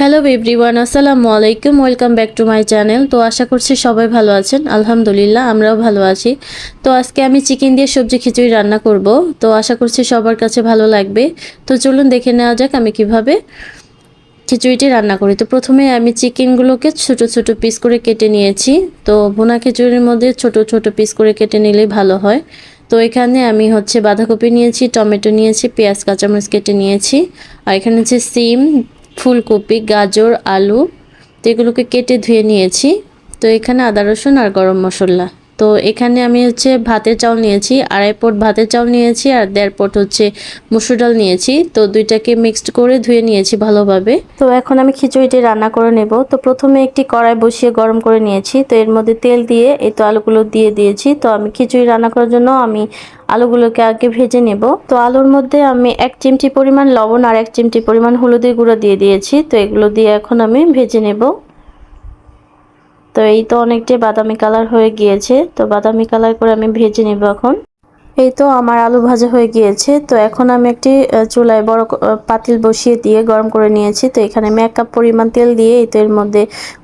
Hello everyone আসসালামু আলাইকুম welcome back to my channel তো আশা করছি সবাই ভালো আছেন। আলহামদুলিল্লাহ, আমরাও ভালো আছি। তো আজকে আমি চিকেন দিয়ে সবজি খিচুড়ি রান্না করব। তো আশা করছি সবার কাছে ভালো লাগবে। তো চলুন দেখে নেওয়া যাক আমি কীভাবে খিচুড়িটি রান্না করি। তো প্রথমে আমি চিকেনগুলোকে ছোট ছোট পিস করে কেটে নিয়েছি। তো ভুনা খিচুড়ির মধ্যে ছোট ছোট পিস করে কেটে নিলেই ভালো হয়। তো এখানে আমি হচ্ছে বাঁধাকপি নিয়েছি, টমেটো নিয়েছি, পেঁয়াজ, কাঁচামরিচ কেটে নিয়েছি। আর এখানে হচ্ছে সিম ফুলকপি, গাজর, আলু, তো এগুলোকে কেটে ধুয়ে নিয়েছি। তো এখানে আদা, রসুন আর গরম মশলা। তো এখানে আমি হচ্ছে ভাতের চাউল নিয়েছি, আড়াই পট ভাতের চাউল নিয়েছি আর দেড় পট হচ্ছে মুসুর ডাল নিয়েছি। তো দুইটাকে মিক্সড করে ধুয়ে নিয়েছি ভালোভাবে। তো এখন আমি খিচুড়িটি রান্না করে নেব। তো প্রথমে একটি কড়াই বসিয়ে গরম করে নিয়েছি। তো এর মধ্যে তেল দিয়ে এই তো আলুগুলো দিয়ে দিয়েছি। তো আমি খিচুড়ি রান্না করার জন্য আমি আলুগুলোকে আগে ভেজে নেব। তো আলুর মধ্যে আমি এক চিমটি পরিমাণ লবণ আর এক চিমটি পরিমাণ হলুদের গুঁড়ো দিয়ে দিয়েছি। তো এগুলো দিয়ে এখন আমি ভেজে নেব। তো এই তো অনেকটাই বাদামি কালার হয়ে গিয়েছে। তো বাদামি কালার করে আমি ভেজে নেব এখন। এই তো আমার আলু ভাজা হয়ে গিয়েছে। তো এখন আমি একটি চুলায় বড় পাতিল বসিয়ে দিয়ে গরম করে নিয়েছি। তো এখানে আমি এক কাপ পরিমাণ তেল দিয়ে এই তো এর মধ্যে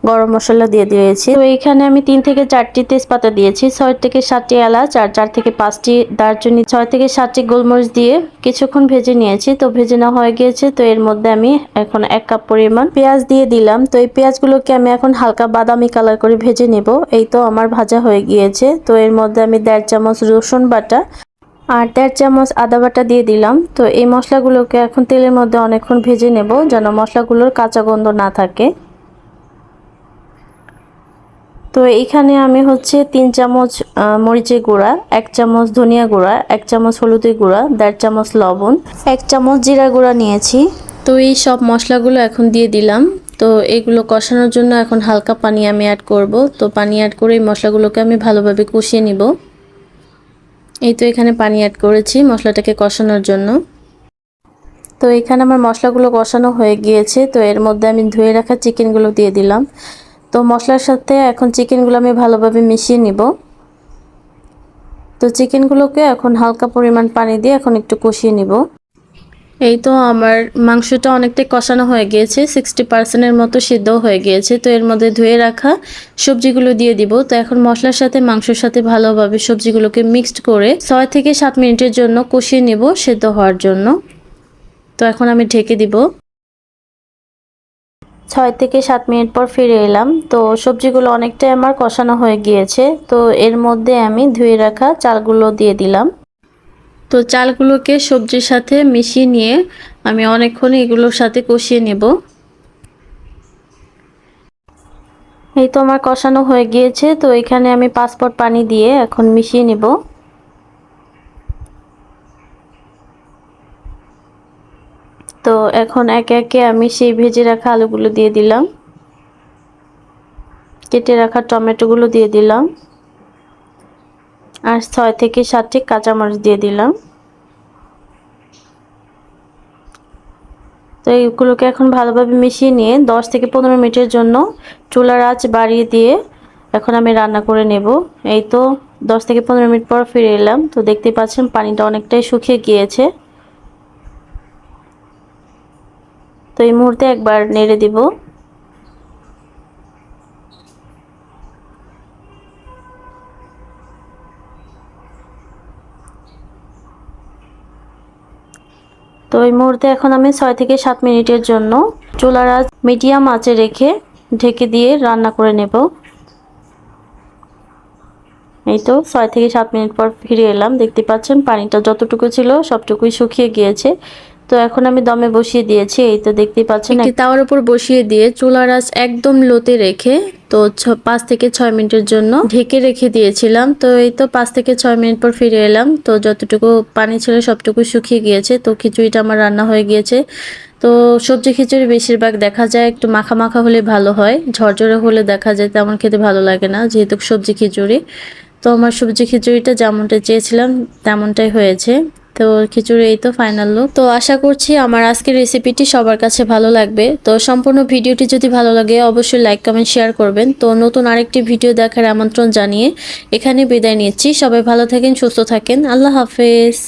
গরম মশলা দিয়ে দিয়েছি। তো এইখানে আমি তিন থেকে চারটি তেজপাতা দিয়েছি, ছয় থেকে সাতটি এলাচ আর চার থেকে পাঁচটি দারচিনি। ছয় থেকে সাতটি গোলমরিচ দিয়ে কিছুক্ষণ ভেজে নিয়েছি। তো ভেজে নেওয়া হয়ে গিয়েছে। তো এর মধ্যে আমি এখন এক কাপ পরিমাণ পেঁয়াজ দিয়ে দিলাম। তো এই পেঁয়াজগুলোকে আমি এখন হালকা বাদামি কালার করে ভেজে নেব। এই তো আমার ভাজা হয়ে গিয়েছে। তো এর মধ্যে আমি দেড় চামচ রসুন বাটা আর দেড় চামচ আদা বাটা দিয়ে দিলাম। তো এই মশলাগুলোকে এখন তেলের মধ্যে অনেকক্ষণ ভেজে নেব যেন মশলাগুলোর কাঁচা গন্ধ না থাকে। তো এইখানে আমি হচ্ছে তিন চামচ মরিচের গুঁড়া, এক চামচ ধনিয়া গুঁড়া, এক চামচ হলুদের গুঁড়া, দেড় চামচ লবণ, এক চামচ জিরা গুঁড়া নিয়েছি। তো এই সব মশলাগুলো এখন দিয়ে দিলাম। তো এগুলো কষানোর জন্য এখন হালকা পানি আমি অ্যাড করব। তো পানি অ্যাড করে এই মশলাগুলোকে আমি ভালোভাবে কষিয়ে নিব। এই তো এখানে পানি অ্যাড করেছি মশলাটাকে কষানোর জন্য। তো এখানে আমার মশলাগুলো কষানো হয়ে গিয়েছে, তো এর মধ্যে আমি ধুয়ে রাখা চিকেনগুলো দিয়ে দিলাম। তো মশলার সাথে এখন চিকেনগুলো আমি ভালোভাবে মিশিয়ে নিব। তো চিকেনগুলোকে এখন হালকা পরিমাণ পানি দিয়ে এখন একটু কষিয়ে নিব। এই তো আমার মাংসটা অনেকটাই কষানো হয়ে গিয়েছে সিক্সটি পার্সেন্টের মতো সিদ্ধ হয়ে গিয়েছে। তো এর মধ্যে ধুয়ে রাখা সবজিগুলো দিয়ে দিব। তো এখন মশলার সাথে, মাংসের সাথে ভালোভাবে সবজিগুলোকে মিক্সড করে ছয় থেকে সাত মিনিটের জন্য কষিয়ে নেব সেদ্ধ হওয়ার জন্য। তো এখন আমি ঢেকে দিব। ছয় থেকে সাত মিনিট পর ফিরে এলাম। তো সবজিগুলো অনেকটাই আমার কষানো হয়ে গিয়েছে। তো এর মধ্যে আমি ধুয়ে রাখা চালগুলো দিয়ে দিলাম। তো চালগুলোকে সবজির সাথে মিশিয়ে নিয়ে আমি অনেকক্ষণ এগুলোর সাথে কষিয়ে নেব। এই তো আমার কষানো হয়ে গিয়েছে, তো এখানে আমি পাসপোর্ট পানি দিয়ে এখন মিশিয়ে নেব। তো এখন একে একে আমি সেই ভেজে রাখা আলুগুলো দিয়ে দিলাম, কেটে রাখা টমেটোগুলো দিয়ে দিলাম। আর ছয় থেকে সাতটি কাঁচামরিচ দিয়ে দিলাম। তো এইগুলোকে এখন ভালোভাবে মিশিয়ে নিয়ে দশ থেকে পনেরো মিনিটের জন্য চুলার আঁচ বাড়িয়ে দিয়ে এখন আমি রান্না করে নেব। এই তো দশ থেকে পনেরো মিনিট পর ফিরে এলাম। তো দেখতে পাচ্ছেন পানিটা অনেকটাই শুকিয়ে গিয়েছে। তো এই মুহূর্তে একবার নেড়ে দিব। তো এই মুহূর্তে এখন আমি ছয় থেকে সাত মিনিটের জন্য চুলার আজ মিডিয়াম আঁচে রেখে ঢেকে দিয়ে রান্না করে নেব। এই তো ছয় থেকে সাত মিনিট পর ফিরে এলাম। দেখতে পাচ্ছেন পানিটা যতটুকু ছিল সবটুকুই শুকিয়ে গিয়েছে। তো এখন আমি দমে বসিয়ে দিয়েছি এই তো দেখতেই পাচ্ছেন একটি তাওয়ার উপর বসিয়ে দিয়ে চুলার আঁচ একদম লোতে রেখে তো পাঁচ থেকে ছয় মিনিটের জন্য ঢেকে রেখে দিয়েছিলাম। তো এই তো পাঁচ থেকে ছয় মিনিট পর ফিরে এলাম। তো যতটুকু পানি ছিল সবটুকু শুকিয়ে গিয়েছে। তো খিচুড়িটা আমার রান্না হয়ে গিয়েছে। তো সবজি খিচুড়ি বেশিরভাগ দেখা যায় একটু মাখা মাখা হলে ভালো হয় ঝরঝরে হলে দেখা যায় তেমন খেতে ভালো লাগে না যেহেতু সবজি খিচুড়ি। তো আমার সবজি খিচুড়িটা যেমনটা চেয়েছিলাম তেমনটাই হয়েছে। তো খিচুড়ি এই তো ফাইনাল লুক তো আশা করছি আমার আজকের রেসিপিটি সবার কাছে ভালো লাগবে। তো সম্পূর্ণ ভিডিওটি যদি ভালো লাগে, অবশ্যই লাইক কমেন্ট শেয়ার করবেন। তো নতুন আরেকটি ভিডিও দেখার আমন্ত্রণ জানিয়ে এখানে বিদায় নিচ্ছি। সবাই ভালো থাকেন, সুস্থ থাকেন। আল্লাহ হাফেজ।